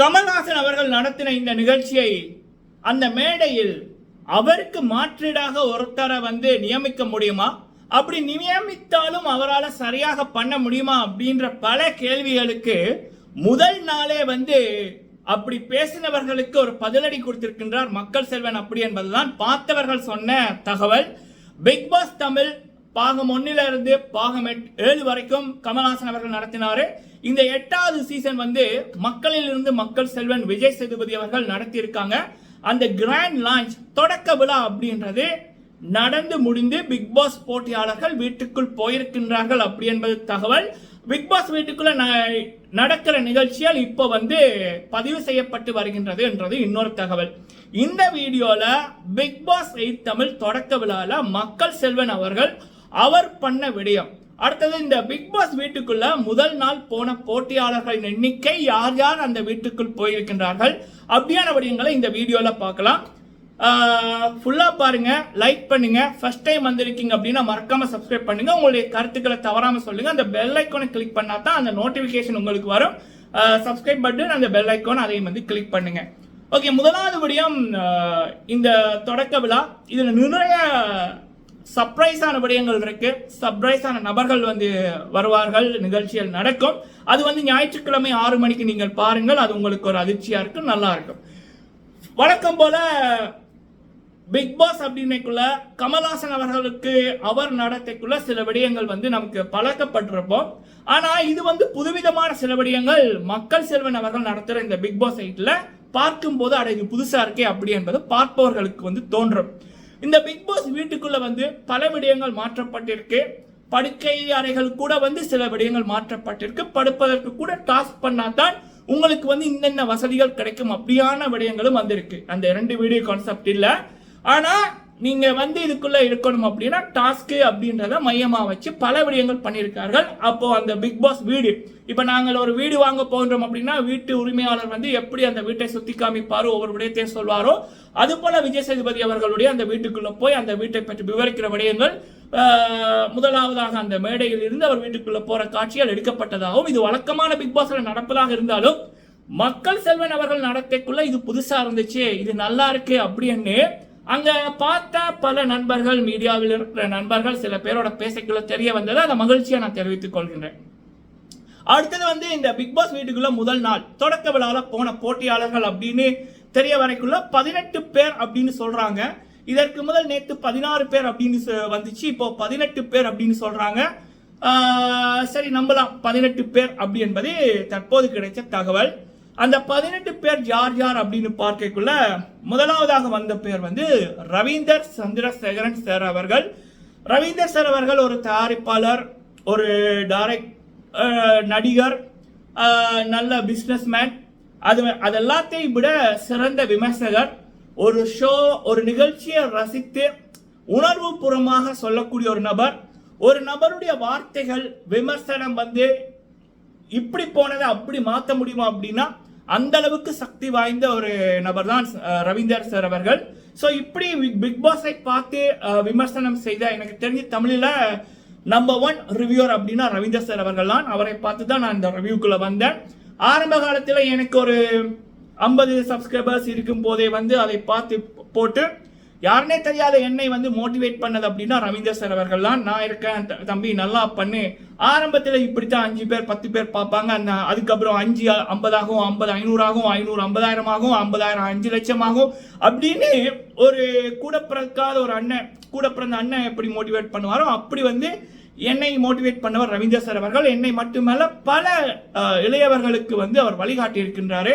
கமல்ஹாசன் அவர்கள் நடத்தின இந்த நிகழ்ச்சியை அந்த மேடையில் அவருக்கு மாற்றீடாக ஒருத்தரை வந்து நியமிக்க முடியுமா? அப்படி நியமித்தாலும் அவரால் சரியாக பண்ண முடியுமா? அப்படின்ற பல கேள்விகளுக்கு முதல் நாளே வந்து அப்படி பேசினவர்களுக்கு ஒரு பதிலடி கொடுத்திருக்கின்றார் மக்கள் செல்வன் அப்படி என்பதுதான். பார்த்தவர்கள் சொன்ன தகவல் பிக் பாஸ் தமிழ் பாகம் ஒன்னில இருந்து பாகம் எட்- ஏழு வரைக்கும் கமல்ஹாசன் அவர்கள் நடத்தினாரு. இந்த எட்டாவது சீசன் வந்து மக்களில் இருந்து மக்கள் செல்வன் விஜய் சேதுபதி அவர்கள் நடத்தியிருக்காங்க. அந்த கிராண்ட் லான்ச் தொடக்க விழா அப்படின்றது நடந்து முடிந்து பிக் பாஸ் போட்டியாளர்கள் வீட்டுக்குள் போயிருக்கின்றார்கள் அப்படி என்பது தகவல். பிக் பாஸ் வீட்டுக்குள்ள ந- நடக்கிற நிகழ்ச்சியால் இப்போ வந்து பதிவு செய்யப்பட்டு வருகின்றது என்றது இன்னொரு தகவல். இந்த வீடியோல பிக் பாஸ் எயிட் தமிழ் தொடக்க விழால மக்கள் செல்வன் அவர்கள் அவர் பண்ண விடயம். அடுத்தது இந்த பிக் பாஸ் வீட்டுக்குள்ள முதல் நாள் போன போட்டியாளர்களின் எண்ணிக்கை யார் யார் அந்த வீட்டுக்குள் போயிருக்கின்றார்கள் அப்படியான விடயங்களை இந்த வீடியோவில் பார்க்கலாம். ஃபுல்லாக பாருங்க லைக் பண்ணுங்க. ஃபர்ஸ்ட் டைம் வந்திருக்கீங்க அப்படின்னா மறக்காம சப்ஸ்கிரைப் பண்ணுங்க. உங்களுடைய கருத்துக்களை தவறாமல் சொல்லுங்க. அந்த பெல் ஐக்கோனை கிளிக் பண்ணா தான் அந்த நோட்டிஃபிகேஷன் உங்களுக்கு வரும். சப்ஸ்கிரைப் பட்டன் அந்த பெல் ஐக்கோன் அதையும் வந்து கிளிக் பண்ணுங்க. ஓகே முதலாவது விடயம் இந்த தொடக்க விழா. இதில் நிறைய சர்ப்ரைஸான விடயங்கள் இருக்கு. சர்ப்ரைஸான நபர்கள் வந்து வருவார்கள். நிகழ்ச்சிகள் நடக்கும். அது வந்து ஞாயிற்றுக்கிழமை ஆறு மணிக்கு நீங்கள் பாருங்கள். அது உங்களுக்கு ஒரு அதிர்ச்சியா இருக்கும் நல்லா இருக்கும். வழக்கம் போல பிக் பாஸ் அப்படின்னைக்குள்ள கமல்ஹாசன் அவர்களுக்கு அவர் நடத்தைக்குள்ள சில விடயங்கள் வந்து நமக்கு பழக்கப்பட்டிருப்போம். ஆனா இது வந்து புதுவிதமான சில விடயங்கள். மக்கள் செல்வன் அவர்கள் நடத்துகிற இந்த பிக் பாஸ் சைட்ல பார்க்கும்போது அட இது புதுசா இருக்கே அப்படி என்பது பார்ப்பவர்களுக்கு வந்து தோன்றும். இந்த பிக் பாஸ் வீட்டுக்குள்ள வந்து பல விடயங்கள் மாற்றப்பட்டிருக்கு. படுக்கை அறைகள் கூட வந்து சில விடயங்கள் மாற்றப்பட்டிருக்கு. படுப்பதற்கு கூட டாஸ்க் பண்ணாதான் உங்களுக்கு வந்து இன்னென்ன வசதிகள் கிடைக்கும் அப்படியான விடயங்களும் வந்திருக்கு. அந்த ரெண்டு வீடியோ கான்செப்ட் இல்லை. ஆனால் நீங்கள் வந்து இதுக்குள்ள இருக்கணும் அப்படின்னா டாஸ்க்கு அப்படின்றத மையமாக வச்சு பல விடயங்கள் பண்ணியிருக்கார்கள். அப்போ அந்த பிக் பாஸ் வீடு இப்போ நாங்கள் ஒரு வீடு வாங்க போகின்றோம் அப்படின்னா வீட்டு உரிமையாளர் வந்து எப்படி அந்த வீட்டை சுற்றி காமிப்பாரோ ஒவ்வொரு விடயத்தையும் சொல்வாரோ அது போல விஜய் சேதுபதி அவர்களுடைய அந்த வீட்டுக்குள்ளே போய் அந்த வீட்டை பற்றி விவரிக்கிற விடயங்கள் முதலாவதாக அந்த மேடையில் இருந்து அவர் வீட்டுக்குள்ளே போகிற காட்சிகள் எடுக்கப்பட்டதாகவும் இது வழக்கமான பிக் பாஸில் நடப்பதாக இருந்தாலும் மக்கள் செல்வன் அவர்கள் நடத்தைக்குள்ள இது புதுசாக இருந்துச்சு இது நல்லா இருக்கு அப்படின்னு அங்க பார்த்த பல நண்பர்கள் மீடியாவில் இருக்கிற நண்பர்கள் சில பேரோட பேசக்குள்ள தெரிய வந்ததை அந்த மகிழ்ச்சியை நான் தெரிவித்துக் கொள்கின்றேன். அடுத்தது வந்து இந்த பிக் பாஸ் வீட்டுக்குள்ள முதல் நாள் தொடக்க விழால போன போட்டியாளர்கள் அப்படின்னு தெரிய வரைக்குள்ள பதினெட்டு பேர் அப்படின்னு சொல்றாங்க. இதற்கு முதல் நேற்று பதினாறு பேர் அப்படின்னு சொ- வந்துச்சு. இப்போ பதினெட்டு பேர் அப்படின்னு சொல்றாங்க. சரி நம்பலாம். பதினெட்டு பேர் அப்படி என்பது தற்போது கிடைத்த தகவல். அந்த பதினெட்டு பேர் யார் யார் அப்படின்னு பார்க்கக்குள்ள முதலாவதாக வந்த பேர் வந்து ரவீந்தர் சந்திரசேகரன் சார் அவர்கள். ரவீந்தர் சார் அவர்கள் ஒரு தயாரிப்பாளர் ஒரு டைரக்ட் நடிகர் நல்ல பிஸ்னஸ்மேன் அது அது எல்லாத்தையும் விட சிறந்த விமர்சகர். ஒரு ஷோ ஒரு நிகழ்ச்சியை ரசித்து உணர்வு பூர்வமாக சொல்லக்கூடிய ஒரு நபர். ஒரு நபருடைய வார்த்தைகள் விமர்சனம் வந்து இப்படி போனதை அப்படி மாற்ற முடியுமா அப்படின்னா அந்த அளவுக்கு சக்தி வாய்ந்த ஒரு நபர் தான் ரவீந்தர் சார் அவர்கள். ஸோ இப்படி பிக் பாஸை பார்த்து விமர்சனம் செய்த எனக்கு தெரிஞ்சு தமிழில் நம்பர் ஒன் ரிவ்யூர் அப்படின்னா ரவீந்தர் சார் அவர்கள் தான் அவரை பார்த்து தான் நான் இந்த ரிவ்யூக்குள்ளே வந்தேன். ஆரம்ப காலத்தில் எனக்கு ஒரு ஐம்பது சப்ஸ்கிரைபர்ஸ் இருக்கும் போதே வந்து அதை பார்த்து போட்டு யாருனே தெரியாத என்னை வந்து மோட்டிவேட் பண்ணது அப்படின்னா ரவீந்தர் சார் அவர்கள் தான் நான் இருக்கேன் த- தம்பி நல்லா பண்ணு. ஆரம்பத்தில் இப்படித்தான் அஞ்சு பேர் பத்து பேர் பார்ப்பாங்க. அந்த அதுக்கப்புறம் அஞ்சு ஐம்பதாகும் ஐம்பது ஐநூறாகவும் ஐநூறு ஐம்பதாயிரமாகும் ஐம்பதாயிரம் அஞ்சு லட்சமாகும் அப்படின்னு ஒரு கூட பிறக்காத ஒரு அண்ணன் கூட பிறந்த அண்ணன் எப்படி மோட்டிவேட் பண்ணுவாரோ அப்படி வந்து என்னை மோட்டிவேட் பண்ணவர் ரவீந்தர் சார் அவர்கள். என்னை மட்டுமல்ல பல இளையவர்களுக்கு வந்து அவர் வழிகாட்டி இருக்கின்றாரு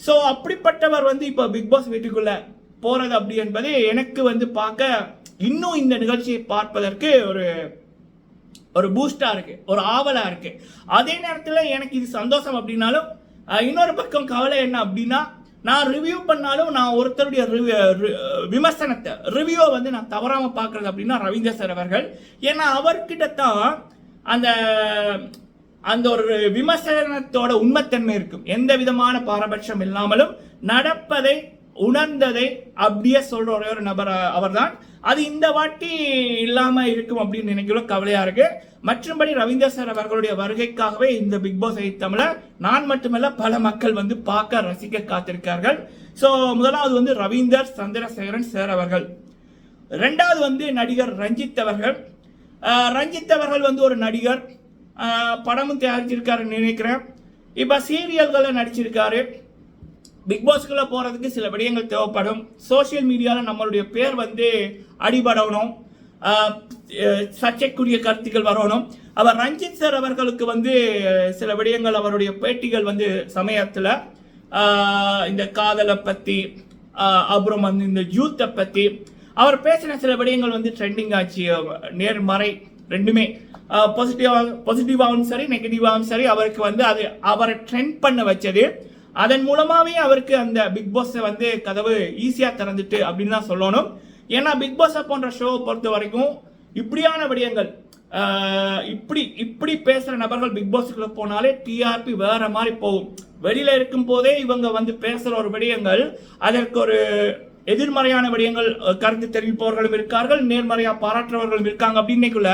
ஸோ அப்படிப்பட்டவர் வந்து இப்போ பிக் பாஸ் வீட்டுக்குள்ள போகிறது அப்படி என்பது எனக்கு வந்து பார்க்க இன்னும் இந்த நிகழ்ச்சியை பார்ப்பதற்கு ஒரு ஒரு பூஸ்டாக இருக்கு ஒரு ஆவலாக இருக்கு. அதே நேரத்தில் எனக்கு இது சந்தோஷம் அப்படின்னாலும் இன்னொரு பக்கம் கவலை என்ன அப்படின்னா நான் ரிவ்யூ பண்ணாலும் நான் ஒருத்தருடைய ரி- விமர்சனத்தை ரிவ்யூவை வந்து நான் தவறாமல் பார்க்கறது அப்படின்னா ரவீந்திர சார் அவர்கள். ஏன்னா அவர்கிட்ட தான் அந்த அந்த ஒரு விமர்சனத்தோட உண்மைத்தன்மை இருக்கும். எந்த விதமான பாரபட்சம் இல்லாமலும் நடப்பதை உணர்ந்ததை அப்படியே சொல்ற ஒரே ஒரு நபர் அவர்தான். அது இந்த வாட்டி இல்லாம இருக்கும் அப்படின்னு நினைக்கிறோம் கவலையா இருக்கு. மற்றும்படி ரவீந்தர் சார் அவர்களுடைய வருகைக்காகவே இந்த பிக் பாஸ் தமிழ நான் மட்டுமல்ல பல மக்கள் வந்து பார்க்க ரசிக்க காத்திருக்கார்கள் ஸோ முதலாவது வந்து ரவீந்தர் சந்திரசேகரன் சார் அவர்கள். ரெண்டாவது வந்து நடிகர் ரஞ்சித் அவர்கள். ரஞ்சித் அவர்கள் வந்து ஒரு நடிகர். படமும் தயாரிச்சிருக்காருன்னு நினைக்கிறேன். இப்போ சீரியல்களில் நடிச்சிருக்காரு. பிக் பாஸ்க்குள்ளே போகிறதுக்கு சில விடயங்கள் தேவைப்படும். சோஷியல் மீடியாவில் நம்மளுடைய பேர் வந்து அடிபடணும். சர்ச்சைக்குரிய கருத்துக்கள் வரணும். அவர் ரஞ்சித் சார் அவர்களுக்கு வந்து சில விடயங்கள் அவருடைய பேட்டிகள் வந்து சமயத்தில் இந்த காதலை பற்றி அப்புறம் வந்து இந்த யூத்தை பற்றி அவர் பேசின சில விடயங்கள் வந்து ட்ரெண்டிங் ஆச்சு. நேர்மறை ரெண்டுமே. பாசிட்டிவாக பாசிட்டிவாகவும் சரி நெகட்டிவாகவும் சரி அவருக்கு வந்து அது அவரை ட்ரெண்ட் பண்ண வச்சது. அதன் மூலமாவே அவருக்கு அந்த பிக் பாஸை வந்து கதவு ஈஸியாக திறந்துட்டு அப்படின்னு தான் சொல்லணும். ஏன்னா பிக் பாஸை போன்ற ஷோவை பொறுத்த வரைக்கும் இப்படியான விடயங்கள் இப்படி இப்படி பேசுகிற நபர்கள் பிக் பாஸுக்குள்ள போனாலே டிஆர்பி வேற மாதிரி போகும். வெளியில இருக்கும் போதே இவங்க வந்து பேசுகிற ஒரு விடயங்கள் அதற்கு ஒரு எதிர்மறையான விடயங்கள் கருத்து தெரிவிப்பவர்களும் இருக்கார்கள் நேர்மறையா பாராட்டுறவர்களும் இருக்காங்க. அப்படின்னைக்குள்ள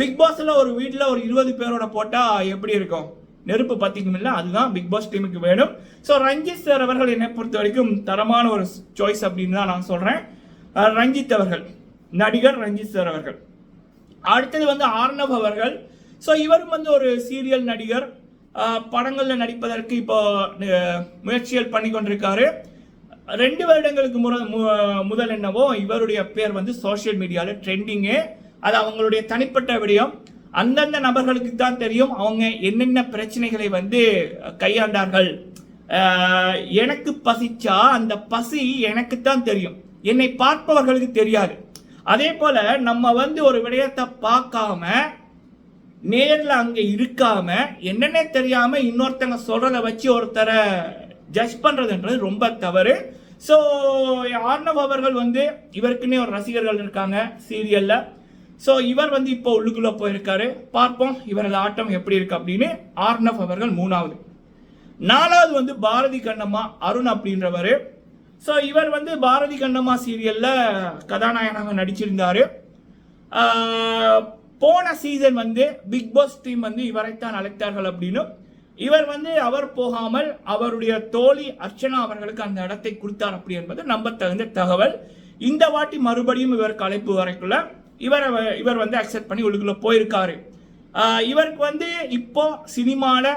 பிக் பாஸ்ல ஒரு வீட்டில் ஒரு இருபது பேரோட போட்டா எப்படி இருக்கும்? நெருப்பு பத்திக்கும் இல்லை அதுதான் பிக் பாஸ் டீமுக்கு வேணும். ஸோ ரஞ்சித் சார் அவர்கள் என்னை பொறுத்த வரைக்கும் தரமான ஒரு சாய்ஸ் அப்படின்னு தான் நான் சொல்கிறேன் ரஞ்சித் அவர்கள் நடிகர் ரஞ்சித் சார் அவர்கள். அடுத்தது வந்து ஆர்ணவ் அவர்கள். ஸோ இவரும் வந்து ஒரு சீரியல் நடிகர். படங்களில் நடிப்பதற்கு இப்போ முயற்சிகள் பண்ணி கொண்டிருக்காரு. ரெண்டு வருடங்களுக்கு முற முதல் என்னவோ இவருடைய பேர் வந்து சோஷியல் மீடியாவில் ட்ரெண்டிங்கு அது அவங்களுடைய தனிப்பட்ட விடயம். அந்தந்த நபர்களுக்கு தான் தெரியும். அவங்க என்னென்ன பிரச்சனைகளை வந்து கையாண்டார்கள். எனக்கு பசிச்சா அந்த பசி எனக்கு தான் தெரியும். என்னை பார்ப்பவர்களுக்கு தெரியாது. அதே போல நம்ம வந்து ஒரு விடயத்தை பார்க்காம நேரில் அங்கே இருக்காம என்னென்ன தெரியாம இன்னொருத்தங்க சொல்றத வச்சு ஒருத்தரை ஜட்ஜ் பண்றதுன்றது ரொம்ப தவறு. ஸோ ஆர்ணவ் அவர்கள் வந்து இவருக்குன்னே ஒரு ரசிகர்கள் இருக்காங்க சீரியல்ல ஸோ இவர் வந்து இப்போ உள்ளுக்குள்ளே போயிருக்காரு. பார்ப்போம் இவரது ஆட்டம் எப்படி இருக்கு அப்படின்னு. ஆர்னஃப் அவர்கள் மூணாவது. நாலாவது வந்து பாரதி கண்ணம்மா அருண் அப்படின்றவர். ஸோ இவர் வந்து பாரதி கண்ணம்மா சீரியலில் கதாநாயகனாக நடிச்சிருந்தார். போன சீசன் வந்து பிக் பாஸ் டீம் வந்து இவரைத்தான் அழைத்தார்கள் அப்படின்னும் இவர் வந்து அவர் போகாமல் அவருடைய தோழி அர்ச்சனா அவர்களுக்கு அந்த இடத்தை கொடுத்தார் அப்படி என்பது நம்பத்தகுந்த தகவல். இந்த வாட்டி மறுபடியும் இவருக்கு அழைப்பு வரைக்குள்ள. இவரை வ- இவர் வந்து அக்செப்ட் பண்ணி உள்ளுக்குள்ள போயிருக்காரு. இவருக்கு வந்து இப்போ சினிமாவில்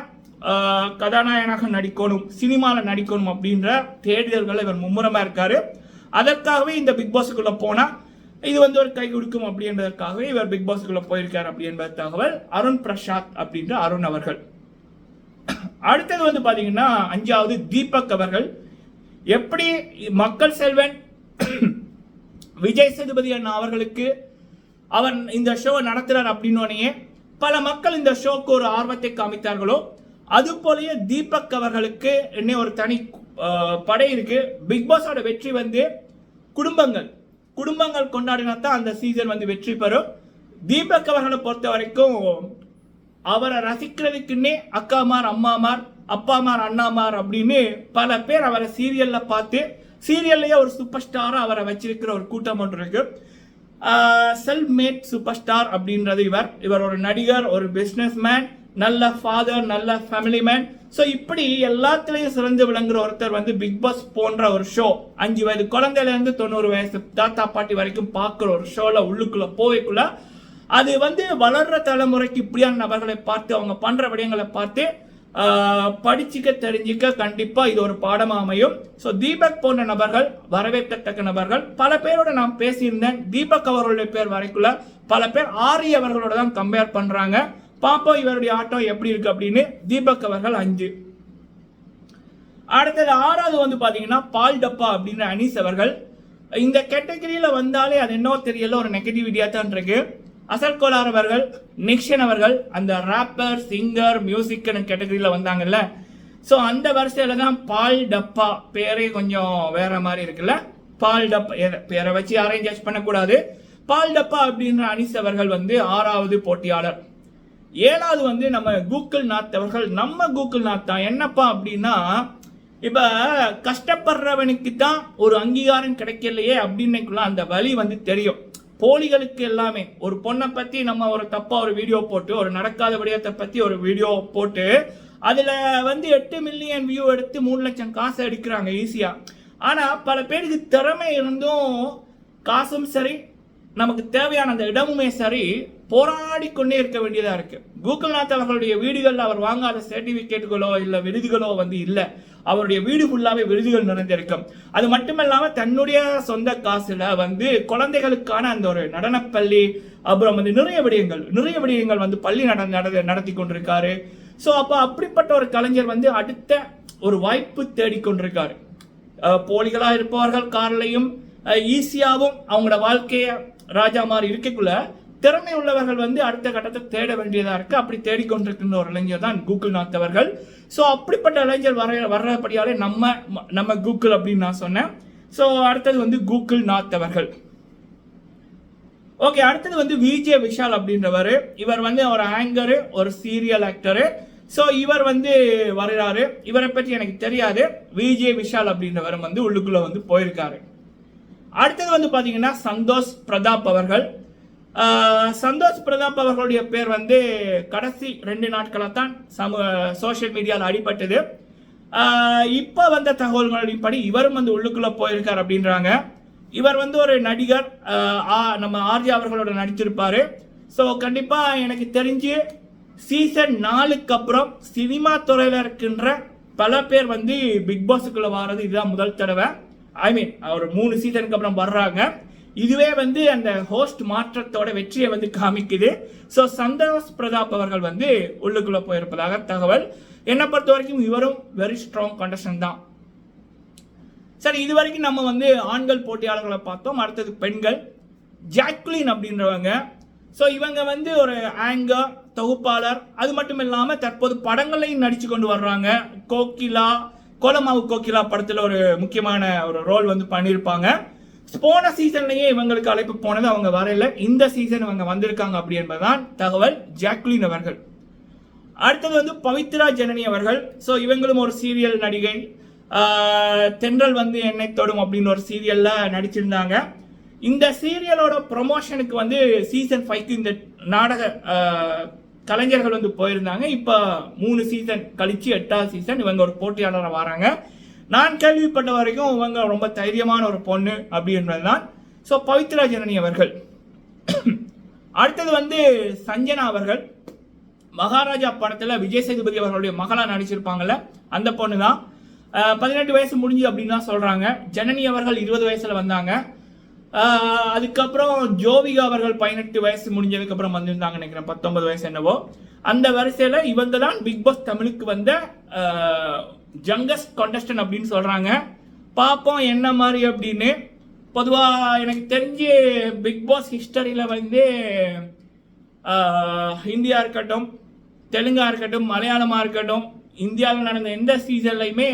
கதாநாயகனாக நடிக்கணும் சினிமாவில் நடிக்கணும் அப்படின்ற தேடுதல்களில் இவர் மும்முரமாக இருக்கார். அதற்காகவே இந்த பிக் பாஸுக்குள்ளே போனால் இது வந்து ஒரு கை கொடுக்கும் அப்படின்றதற்காகவே இவர் பிக் பாஸுக்குள்ளே போயிருக்கார் அப்படி என்பது தகவல் அருண் பிரசாத் அப்படின்ற அருண் அவர்கள். அடுத்தது வந்து பார்த்தீங்கன்னா அஞ்சாவது தீபக் அவர்கள். எப்படி மக்கள் செல்வன் விஜய் சேதுபதி அண்ணா அவர்களுக்கு அவர் இந்த ஷோவை நடத்துகிறார் அப்படின்னோடனே பல மக்கள் இந்த ஷோக்கு ஒரு ஆர்வத்தை காமித்தார்களோ? அது போலயே தீபக் அவர்களுக்கு என்ன ஒரு தனி படை இருக்கு. பிக் பாஸோட வெற்றி வந்து குடும்பங்கள். குடும்பங்கள் கொண்டாடினா தான் அந்த சீசன் வந்து வெற்றி பெறும். தீபக் அவர்களை பொறுத்த வரைக்கும் அவரை ரசிக்கிறதுக்குன்னே அக்காமார் அம்மாமார் அப்பாமார் அண்ணாமார் அப்படின்னு பல பேர் அவரை சீரியல்ல பார்த்து சீரியல்லையே ஒரு சூப்பர் ஸ்டாராக அவரை வச்சிருக்கிற ஒரு கூட்டம் ஒன்று இருக்கு. செல்ஃப் மேட் சூப்பர் ஸ்டார் அப்படின்றது இவர். இவர் ஒரு நடிகர் ஒரு பிஸ்னஸ் மேன் நல்ல ஃபாதர் நல்ல ஃபேமிலி மேன் ஸோ இப்படி எல்லாத்துலேயும் சிறந்து விளங்குற ஒருத்தர் வந்து பிக் பாஸ் போன்ற ஒரு ஷோ அஞ்சு வயது குழந்தையிலேருந்து தொண்ணூறு வயசு தாத்தா பாட்டி வரைக்கும் பார்க்குற ஒரு ஷோவில் உள்ளுக்குள்ளே போவைக்குள்ள அது வந்து வளர்ற தலைமுறைக்கு இப்படியான நபர்களை பார்த்து அவங்க பண்ணுற விடயங்களை பார்த்து படிச்சுக்க தெரிஞ்சுக்க கண்டிப்பாக இது ஒரு பாடமாக அமையும். ஸோ தீபக் போன்ற நபர்கள் வரவேற்கத்தக்க நபர்கள் பல பேரோட நான் பேசியிருந்தேன். தீபக் அவர்களுடைய பேர் வரைக்குள்ள பல பேர் ஆரி அவர்களோட தான் கம்பேர் பண்ணுறாங்க பாப்போம் இவருடைய ஆட்டம் எப்படி இருக்கு அப்படின்னு தீபக் அவர்கள் அஞ்சு. அடுத்தது ஆறாவது வந்து பார்த்தீங்கன்னா பால் டப்பா அப்படின்ற அனீஸ் அவர்கள். இந்த கேட்டகரியில் வந்தாலே அது என்னவோ தெரியல ஒரு நெகட்டிவிட்டியாக தான் இருக்குது அசல் கோலார் அவர்கள் நிக்ஷன் அவர்கள் அந்த ராப்பர் சிங்கர் மியூசிக் கேட்டகரியில் வந்தாங்கல்ல. ஸோ அந்த வரிசையில் தான் பால் டப்பா பேரே கொஞ்சம் வேற மாதிரி இருக்குல்ல. பால் டப்பா பேரை வச்சு யாரையும் ஜட்ஜ் பண்ணக்கூடாது. பால் டப்பா அப்படின்ற அனிஸ் அவர்கள் வந்து ஆறாவது போட்டியாளர். ஏழாவது வந்து நம்ம கூகுள் நாத் அவர்கள். நம்ம கூகுள் நாத் தான். என்னப்பா அப்படின்னா இப்போ கஷ்டப்படுறவனுக்கு தான் ஒரு அங்கீகாரம் கிடைக்கலையே அப்படின்னுக்குள்ள அந்த வழி வந்து தெரியும். போலிகளுக்கு எல்லாமே. ஒரு பொண்ணை பத்தி நம்ம ஒரு தப்பா ஒரு வீடியோ போட்டு ஒரு நடக்காத விடயத்தை பத்தி ஒரு வீடியோ போட்டு அதுல வந்து எட்டு மில்லியன் வியூ எடுத்து மூணு லட்சம் காசு எடுக்கிறாங்க ஈஸியா ஆனா பல பேருக்கு திறமை இருந்தும் காசும் சரி நமக்கு தேவையான அந்த இடமுமே சரி போராடி கொண்டே இருக்க வேண்டியதா இருக்கு. கூகுள்நாத் அவர்களுடைய வீடுகளில் அவர் வாங்காத சர்டிபிகேட்டுகளோ இல்லை விருதுகளோ வந்து இல்லை. அவருடைய வீடு ஃபுல்லாவே விருதுகள் நிறைந்திருக்கும். அது மட்டுமல்லாம தன்னுடைய சொந்த காசுல வந்து குழந்தைகளுக்கான அந்த ஒரு நடனப்பள்ளி அப்புறம் வந்து நிறைய விடயங்கள் நிறைய விடயங்கள் வந்து பள்ளி நட நட- நடத்தி கொண்டிருக்காரு. ஸோ அப்போ அப்படிப்பட்ட ஒரு கலைஞர் வந்து அடுத்த ஒரு வாய்ப்பு தேடிக்கொண்டிருக்காரு போலிகளாக இருப்பவர்கள் கார்லையும் ஈஸியாகவும் அவங்களோட வாழ்க்கையை ராஜா மாதிரி இருக்கக்குள்ள திறமை உள்ளவர்கள் வந்து அடுத்த கட்டத்தை தேட வேண்டியதாக இருக்குது அப்படி தேடிக்கொண்டிருக்கின்ற ஒரு இளைஞர் தான் கூகுள் நாத் அவர்கள். ஸோ அப்படிப்பட்ட இளைஞர் வர வர்றபடியாலே நம்ம நம்ம கூகுள் அப்படின்னு நான் சொன்னேன். ஸோ அடுத்தது வந்து கூகுள் நாத் அவர்கள். ஓகே அடுத்தது வந்து விஜே விஷால் அப்படின்றவர். இவர் வந்து ஒரு ஆங்கரு ஒரு சீரியல் ஆக்டரு ஸோ இவர் வந்து வர்றாரு இவரை பற்றி எனக்கு தெரியாது. விஜே விஷால் அப்படின்றவர் வந்து உள்ளுக்குள்ளே வந்து போயிருக்காரு. அடுத்தது வந்து பார்த்தீங்கன்னா சந்தோஷ் பிரதாப் அவர்கள். சந்தோஷ் பிரதாப் அவர்களுடைய பேர் வந்து கடைசி ரெண்டு நாட்களாக தான் சமூக சோஷியல் மீடியாவில் அடிபட்டது. இப்போ வந்த தகவல்களின்படி இவரும் வந்து உள்ளுக்குள்ளே போயிருக்கார் அப்படின்றாங்க. இவர் வந்து ஒரு நடிகர். ஆ- நம்ம ஆர்ஜி அவர்களோட நடிச்சிருப்பார். ஸோ கண்டிப்பாக எனக்கு தெரிஞ்சு சீசன் நாலுக்கு அப்புறம் சினிமா துறையில் இருக்கின்ற பல பேர் வந்து பிக் பாஸுக்குள்ள வர்றது இதுதான் முதல் தடவை. ஐ மீன் ஒரு மூணு சீசனுக்கு அப்புறம் வர்றாங்க. இதுவே வந்து அந்த ஹோஸ்ட் மாற்றத்தோட வெற்றியை வந்து காமிக்குது. ஸோ சந்தோஷ் பிரதாப் அவர்கள் வந்து உள்ளுக்குள்ள போயிருப்பதாக தகவல். என்னை பொறுத்த வரைக்கும் இவரும் வெரி ஸ்ட்ராங் கண்டஷன் தான். சரி இது வரைக்கும் நம்ம வந்து ஆண்கள் போட்டியாளர்களை பார்த்தோம். அடுத்தது பெண்கள். ஜாக்லின் அப்படின்றவங்க. ஸோ இவங்க வந்து ஒரு ஆங்கர் தொகுப்பாளர். அது மட்டும் இல்லாமல் தற்போது படங்களையும் நடித்து கொண்டு வர்றாங்க. கோகிலா கோலமாவு கோகிலா படத்தில் ஒரு முக்கியமான ஒரு ரோல் வந்து பண்ணியிருப்பாங்க. போன சீசன்லயே இவங்களுக்கு அழைப்பு போனது அவங்க வரையில இந்த சீசன் இவங்க வந்திருக்காங்க அப்படி என்பதுதான் தகவல் ஜாக்லின் அவர்கள். அடுத்தது வந்து பவித்ரா ஜனனி அவர்கள். ஸோ இவங்களும் ஒரு சீரியல் நடிகை. தென்றல் வந்து என்னை தொடும் அப்படின்னு ஒரு சீரியலில் நடிச்சிருந்தாங்க. இந்த சீரியலோட ப்ரொமோஷனுக்கு வந்து சீசன் ஃபைவ்க்கு இந்த நாடக கலைஞர்கள் வந்து போயிருந்தாங்க. இப்போ மூணு சீசன் கழித்து எட்டாவது சீசன் இவங்க ஒரு போட்டியாளராக வராங்க. நான் கேள்விப்பட்ட வரைக்கும் இவங்க ரொம்ப தைரியமான ஒரு பொண்ணு அப்படின்றது தான். ஸோ பவித்ரா ஜனனி அவர்கள். அடுத்தது வந்து சஞ்சனா அவர்கள். மகாராஜா படத்தில் விஜய் சேதுபதி அவர்களுடைய மகளாக நடிச்சிருப்பாங்கல்ல அந்த பொண்ணு தான். பதினெட்டு வயசு முடிஞ்சு அப்படின்னு தான் சொல்கிறாங்க ஜனனி அவர்கள் இருபது வயசில் வந்தாங்க. அதுக்கப்புறம் ஜோவிகா அவர்கள் பதினெட்டு வயசு முடிஞ்சதுக்கப்புறம் வந்திருந்தாங்க நினைக்கிறேன். பத்தொன்பது வயசு என்னவோ. அந்த வரிசையில் இவங்க தான் பிக் பாஸ் தமிழுக்கு வந்த ஜங்கஸ்ட் கண்டஸ்டன் அப்படின்னு சொல்கிறாங்க பார்ப்போம் என்ன மாதிரி அப்படின்னு. பொதுவாக எனக்கு தெரிஞ்சு பிக் பாஸ் ஹிஸ்டரியில் வந்து ஹிந்தியாக இந்தியா இருக்கட்டும் தெலுங்காக இருக்கட்டும் மலையாளமாக இருக்கட்டும் இந்தியாவில் நடந்த எந்த சீசன்லையுமே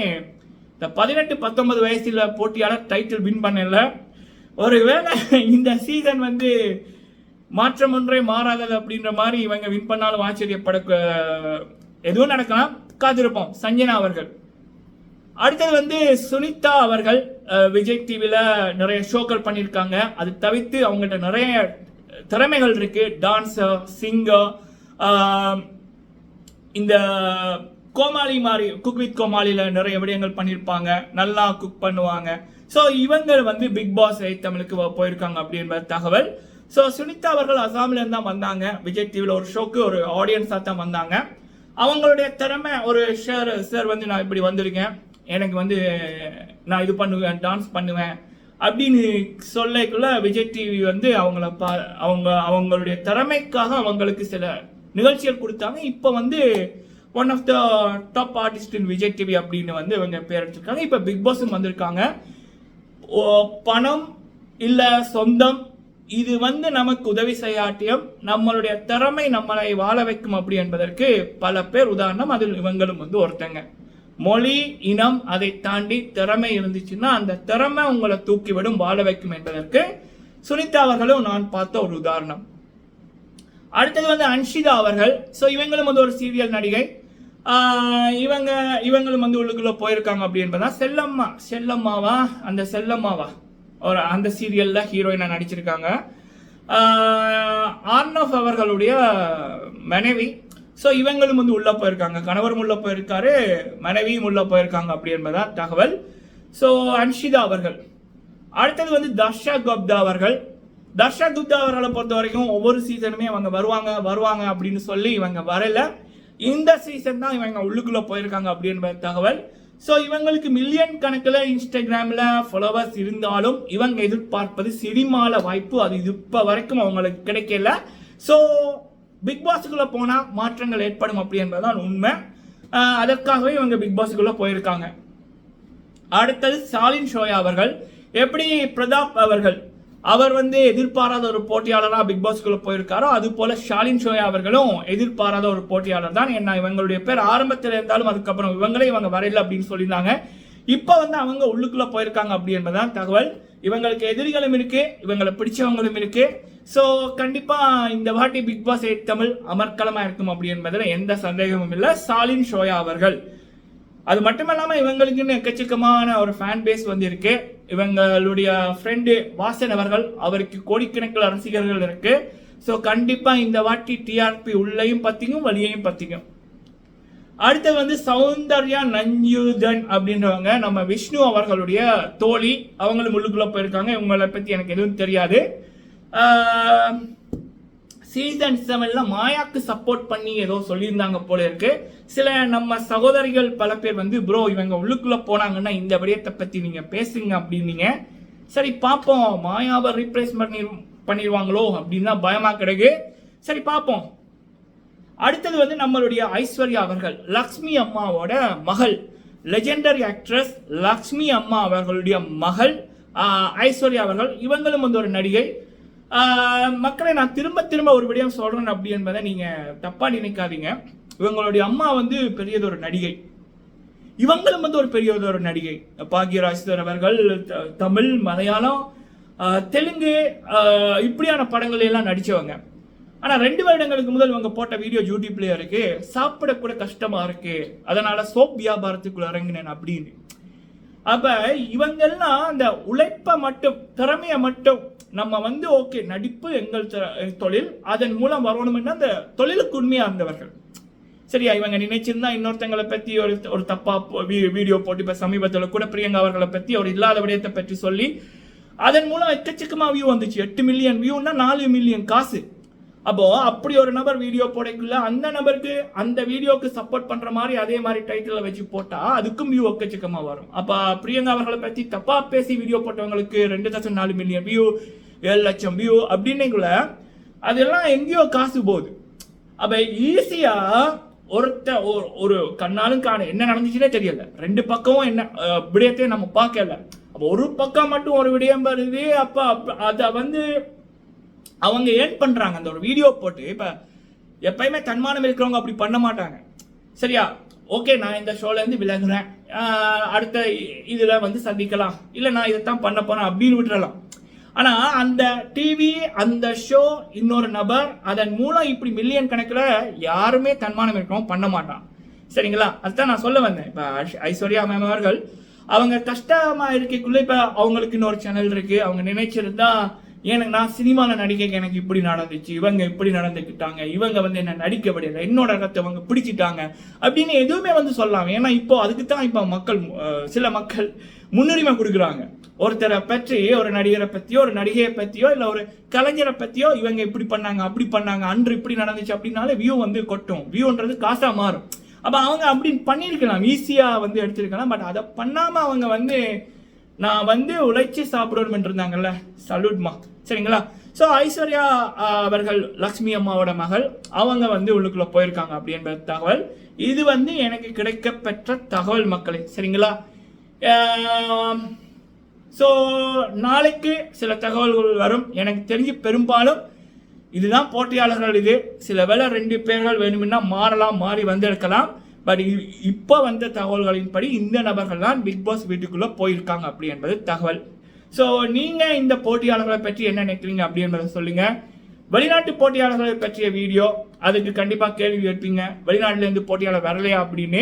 இந்த பதினெட்டு பத்தொன்பது வயசில் போட்டியாளர் டைட்டில் வின் பண்ணல. ஒருவேளை இந்த சீசன் வந்து மாற்றம் ஒன்றே மாறாதது அப்படின்ற மாதிரி இவங்க வின் பண்ணாலும் ஆச்சரியப்பட எதுவும் நடக்கலாம். காத்திருப்போம். சஞ்சனா அவர்கள். அடுத்தது வந்து சுனிதா அவர்கள் விஜய் டிவியில் நிறைய ஷோக்கள் பண்ணியிருக்காங்க அது தவிர்த்து அவங்கள்ட்ட நிறைய திறமைகள் இருக்கு. டான்ஸர் சிங்கர் இந்த கோமாளி மாதிரி குக் வித் கோமாளியில் நிறைய விடயங்கள் பண்ணியிருப்பாங்க நல்லா குக் பண்ணுவாங்க. ஸோ இவங்க வந்து பிக் பாஸ் தமிழுக்கு வ- போயிருக்காங்க அப்படின்ற தகவல். ஸோ சுனிதா அவர்கள் அசாம்லேருந்து தான் வந்தாங்க. விஜய் டிவியில் ஒரு ஷோக்கு ஒரு ஆடியன்ஸாக தான் வந்தாங்க. அவங்களுடைய திறமை ஒரு ஷேர் சார் வந்து நான் இப்படி வந்திருக்கேன். எனக்கு வந்து நான் இது பண்ணுவேன் டான்ஸ் பண்ணுவேன் அப்படின்னு சொல்லக்குள்ள விஜய் டிவி வந்து அவங்கள பா அவங்க அவங்களுடைய திறமைக்காக அவங்களுக்கு சில நிகழ்ச்சிகள் கொடுத்தாங்க. இப்போ வந்து one of the top artist in Vijay TV அப்படின்னு வந்து இவங்க பேர் எடுத்திருக்காங்க. இப்போ பிக் பாஸும் வந்திருக்காங்க. ஓ, பணம் இல்லை சொந்தம் இது வந்து நமக்கு உதவி செய்யாட்டியும் நம்மளுடைய திறமை நம்மளை வாழ வைக்கும் அப்படி என்பதற்கு பல பேர் உதாரணம் அதில் இவங்களும் வந்து ஒருத்தங்க. மொழி இனம் அதை தாண்டி திறமை இருந்துச்சுன்னா அந்த திறமை உங்களை தூக்கிவிடும் வாழ வைக்கும் என்பதற்கு சுனிதா அவர்களும் நான் பார்த்த ஒரு உதாரணம். அடுத்தது வந்து அன்ஷிதா அவர்கள். ஸோ இவங்களும் வந்து ஒரு சீரியல் நடிகை. இவங்க இவங்களும் வந்து உள்ளுக்குள்ளே போயிருக்காங்க அப்படி என்பதான் செல்லம்மா செல்லம்மாவா? அந்த செல்லம்மாவா? ஒரு அந்த சீரியலில் ஹீரோயினாக நடிச்சிருக்காங்க. ஆஹ் ஆர்னவ் அவர்களுடைய மனைவி ஸோ இவங்களும் வந்து உள்ளே போயிருக்காங்க. கணவரும் உள்ளே போயிருக்காரு மனைவியும் உள்ளே போயிருக்காங்க அப்படி என்பதான் தகவல். ஸோ அன்ஷிதா அவர்கள். அடுத்தது வந்து தர்ஷா குப்தா அவர்கள். தர்ஷா குப்தா அவர்களை பொறுத்த வரைக்கும் ஒவ்வொரு சீசனுமே அவங்க வருவாங்க வருவாங்க அப்படின்னு சொல்லி இவங்க வரல. இந்த சீசன் தான் இவங்க உள்ளுக்குள்ளே போயிருக்காங்க அப்படின்ற தகவல். ஸோ இவங்களுக்கு மில்லியன் கணக்கில் இன்ஸ்டாகிராமில் ஃபாலோவர்ஸ் இருந்தாலும் இவங்க எதிர்பார்ப்பது சினிமாவில் வாய்ப்பு அது இப்போ வரைக்கும் அவங்களுக்கு கிடைக்கல. ஸோ பிக் பாஸுக்குள்ள போனால் மாற்றங்கள் ஏற்படும் அப்படி என்பதுதான் உண்மை. அதற்காகவே இவங்க பிக் பாஸுக்குள்ள போயிருக்காங்க. அடுத்தது ஸ்டாலின் ஷோயா அவர்கள். எப்படி பிரதாப் அவர்கள்? அவர் வந்து எதிர்பாராத ஒரு போட்டியாளராக பிக் பாஸ்க்குள்ளே போயிருக்காரோ அது போல் ஷாலின் ஷோயா அவர்களும் எதிர்பாராத ஒரு போட்டியாளர் தான். என்ன இவங்களுடைய பேர் ஆரம்பத்தில் இருந்தாலும் அதுக்கப்புறம் இவங்களே இவங்க வரையில அப்படின்னு சொல்லியிருந்தாங்க. இப்போ வந்து அவங்க உள்ளுக்குள்ளே போயிருக்காங்க அப்படி என்பதுதான் தகவல். இவங்களுக்கு எதிரிகளும் இருக்கு இவங்களை பிடிச்சவங்களும் இருக்கு. ஸோ கண்டிப்பா இந்த வாட்டி பிக் பாஸ் எயிட் தமிழ் அமர்க்கலமா இருக்கும் அப்படி என்பதில் எந்த சந்தேகமும் இல்லை. ஸ்டாலின் ஷோயா அவர்கள். அது மட்டும் இல்லாமல் இவங்களுக்குன்னு எக்கச்சக்கமான ஒரு ஃபேன் பேஸ் வந்து இருக்கு இவங்களுடைய ஃப்ரெண்டு வாசன் அவர்கள் அவருக்கு கோடிக்கணக்கில் ரசிகர்கள் இருக்கு. ஸோ கண்டிப்பாக இந்த வாட்டி டிஆர்பி உள்ளேயும் பத்திக்கும் வழியையும் பத்திக்கும் அடுத்து வந்து சௌந்தர்யா நஞ்சுதன் அப்படின்றவங்க நம்ம விஷ்ணு அவர்களுடைய தோழி. அவங்களும் உள்ளுக்குள்ள போயிருக்காங்க. இவங்களை பத்தி எனக்கு எதுவும் தெரியாது. சீசன் செவன்ல மாயாக்கு சப்போர்ட் பண்ணி ஏதோ சொல்லியிருந்தாங்க போல இருக்கு. சில நம்ம சகோதரிகள் பல பேர் வந்து ப்ரோ இவங்க உள்ளுக்குள்ள போனாங்கன்னா இந்த விடயத்தை பத்தி நீங்க பேசுங்க அப்படின்னீங்க. சரி பார்ப்போம். மாயாவை ரீப்ளேஸ் பண்ணி பண்ணிடுவாங்களோ அப்படின்னு தான் பயமா கிடைக்கு. சரி பார்ப்போம். அடுத்தது வந்து நம்மளுடைய ஐஸ்வர்யா அவர்கள் லக்ஷ்மி அம்மாவோட மகள். லெஜெண்டரி ஆக்ட்ரஸ் லக்ஷ்மி அம்மா அவர்களுடைய மகள் ஐஸ்வர்யா அவர்கள். இவங்களும் வந்து ஒரு நடிகை. மக்களை நான் திரும்ப திரும்ப ஒரு விடயம் சொல்கிறேன் அப்படி என்பதை நீங்கள் தப்பாக நினைக்காதீங்க. இவங்களுடைய அம்மா வந்து பெரியதொரு நடிகை. இவங்களும் வந்து ஒரு பெரியதொரு நடிகை. பாக்யராஜர் அவர்கள் த- தமிழ் மலையாளம் தெலுங்கு இப்படியான படங்கள் எல்லாம் நடித்தவங்க ஆனால் ரெண்டு வருடங்களுக்கு முதல் இவங்க போட்ட வீடியோ யூடியூப்ல இருக்கு. சாப்பிட கூட கஷ்டமா இருக்கு. அதனால சோப் வியாபாரத்துக்குள்ள இறங்கினேன் அப்படின்னு. அப்ப இவங்கெல்லாம் அந்த உழைப்பை மட்டும் திறமையை மட்டும் நம்ம வந்து ஓகே நடிப்பு எங்கள் தொழில் அதன் மூலம் வரணும்னா அந்த தொழிலுக்கு உண்மையா இருந்தவர்கள். சரியா இவங்க நினைச்சிருந்தா இன்னொருத்தங்களை பத்தி ஒரு ஒரு தப்பா போ- வீ- வீடியோ போட்டு இப்ப சமீபத்தில் கூட பிரியங்கா அவர்களை பத்தி ஒரு இல்லாத விடயத்தை பற்றி சொல்லி அதன் மூலம் எக்கச்சக்கமா வியூ வந்துச்சு. எட்டு மில்லியன் வியூன்னா நாலு மில்லியன் காசு. அப்போ அப்படி ஒரு நபர் வீடியோ போடக்குள்ள அந்த நபருக்கு அந்த வீடியோக்கு சப்போர்ட் பண்ற மாதிரி அதே மாதிரி டைட்டில் வச்சு போட்டா அதுக்கும் வியூ ஒக்கச்சக்கமா வரும். அப்ப பிரியங்கா அவர்களை பத்தி தப்பா பேசி வீடியோ போட்டவங்களுக்கு ரெண்டு தசம் நாலு மில்லியன் வியூ ஏழு லட்சம் வியூ அப்படின்னுக்குள்ள அதெல்லாம் எங்கேயோ காசு போகுது. அப்ப ஈஸியா ஒருத்த ஒரு- ஒரு கண்ணாலும் காண என்ன நடந்துச்சுன்னே தெரியல. ரெண்டு பக்கமும் என்ன விடயத்தையும் நம்ம பார்க்கல. அப்ப ஒரு பக்கம் மட்டும் ஒரு விடயம் வருது. அப்ப அதை வந்து அவங்க ஏன் பண்ணுறாங்க அந்த ஒரு வீடியோ போட்டு இப்போ எப்பயுமே தன்மானம் இருக்கிறவங்க அப்படி பண்ண மாட்டாங்க. சரியா? ஓகே நான் இந்த ஷோலேருந்து விலகுறேன். அடுத்த இ- வந்து சந்திக்கலாம். இல்லை நான் இதைத்தான் பண்ண போகிறேன் அப்படின்னு விட்டுறலாம். ஆனால் அந்த டிவி அந்த ஷோ இன்னொரு நபர் அதன் மூலம் இப்படி மில்லியன் கணக்கில் யாருமே தன்மானம் இருக்கிறவங்க பண்ண மாட்டான். சரிங்களா? அதுதான் நான் சொல்ல வந்தேன். இப்போ ஐஷ்- ஐஸ்வர்யா மேம் அவர்கள் அவங்க கஷ்டமாக இருக்கக்குள்ளே இப்போ அவங்களுக்கு இன்னொரு சேனல் இருக்குது அவங்க நினைச்சிருந்தா எனக்கு நான் சினிமாவில் நடிக்க எனக்கு இப்படி நடந்துச்சு இவங்க இப்படி நடந்துக்கிட்டாங்க இவங்க வந்து என்ன நடிக்க விடல என்னோட இடத்தை அவங்க பிடிச்சிட்டாங்க அப்படின்னு எதுவுமே வந்து சொல்லலாம் ஏன்னா இப்போ அதுக்கு தான் இப்போ மக்கள் சில மக்கள் முன்னுரிமை கொடுக்குறாங்க. ஒருத்தரை பற்றி ஒரு நடிகரை பற்றியோ ஒரு நடிகையை பற்றியோ இல்லை ஒரு கலைஞரை பற்றியோ இவங்க இப்படி பண்ணாங்க அப்படி பண்ணாங்க அன்று இப்படி நடந்துச்சு அப்படின்னாலே வியூ வந்து கொட்டும். வியூன்றது காசாக மாறும். அப்போ அவங்க அப்படி பண்ணியிருக்கலாம் ஈஸியாக வந்து எடுத்திருக்கலாம் பட் அதை பண்ணாமல் அவங்க வந்து நான் வந்து உழைச்சி சாப்பிடணும் இருந்தாங்கல்ல சல்யூட்மா சரிங்களா? ஸோ ஐஸ்வர்யா அவர்கள் லக்ஷ்மி அம்மாவோட மகள். அவங்க வந்து உள்ளுக்குள்ளே போயிருக்காங்க அப்படி என்பது தகவல். இது வந்து எனக்கு கிடைக்கப்பெற்ற தகவல் மக்களே சரிங்களா? ஸோ நாளைக்கு சில தகவல்கள் வரும். எனக்கு தெரிஞ்சு பெரும்பாலும் இதுதான் போட்டியாளர்கள் இது. சில வேளை ரெண்டு பேர்கள் வேணும்னா மாறலாம் மாறி வந்திருக்கலாம். பட் இப்போ வந்த தகவல்களின்படி இந்த நபர்கள் தான் பிக் பாஸ் வீட்டுக்குள்ளே போயிருக்காங்க அப்படி என்பது தகவல். ஸோ நீங்கள் இந்த போட்டியாளர்களை பற்றி என்ன நினைக்கிறீங்க அப்படின்றத சொல்லுங்கள் வெளிநாட்டு போட்டியாளர்களை பற்றிய வீடியோ அதுக்கு கண்டிப்பாக கேள்வி எடுப்பீங்க வெளிநாட்டிலேருந்து போட்டியாளர் வரலையா அப்படின்னு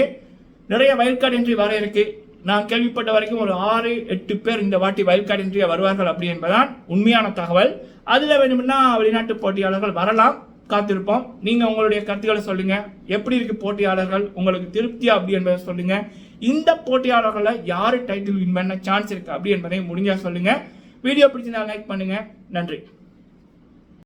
நிறைய வயல்கார்டு என்ட்ரி வர இருக்கு. நான் கேள்விப்பட்ட வரைக்கும் ஒரு ஆறு எட்டு பேர் இந்த வாட்டி வயல்கார்டு என்ட்ரி வருவார்கள் அப்படி என்பதுதான் உண்மையான தகவல். அதில் வேணும்னா வெளிநாட்டு போட்டியாளர்கள் வரலாம் காத்திருப்போம். நீங்கள் உங்களுடைய கருத்துக்களை சொல்லுங்கள் எப்படி இருக்கு போட்டியாளர்கள்? உங்களுக்கு திருப்தியா அப்படி என்பதை சொல்லுங்கள் இந்த போட்டியாளர்களில் யார் டைட்டில் வின் பண்ண சான்ஸ் இருக்கு? அப்படி என்பதை முடிஞ்சால் சொல்லுங்கள் வீடியோ பிடிச்சிருந்தா லைக் பண்ணுங்கள் நன்றி.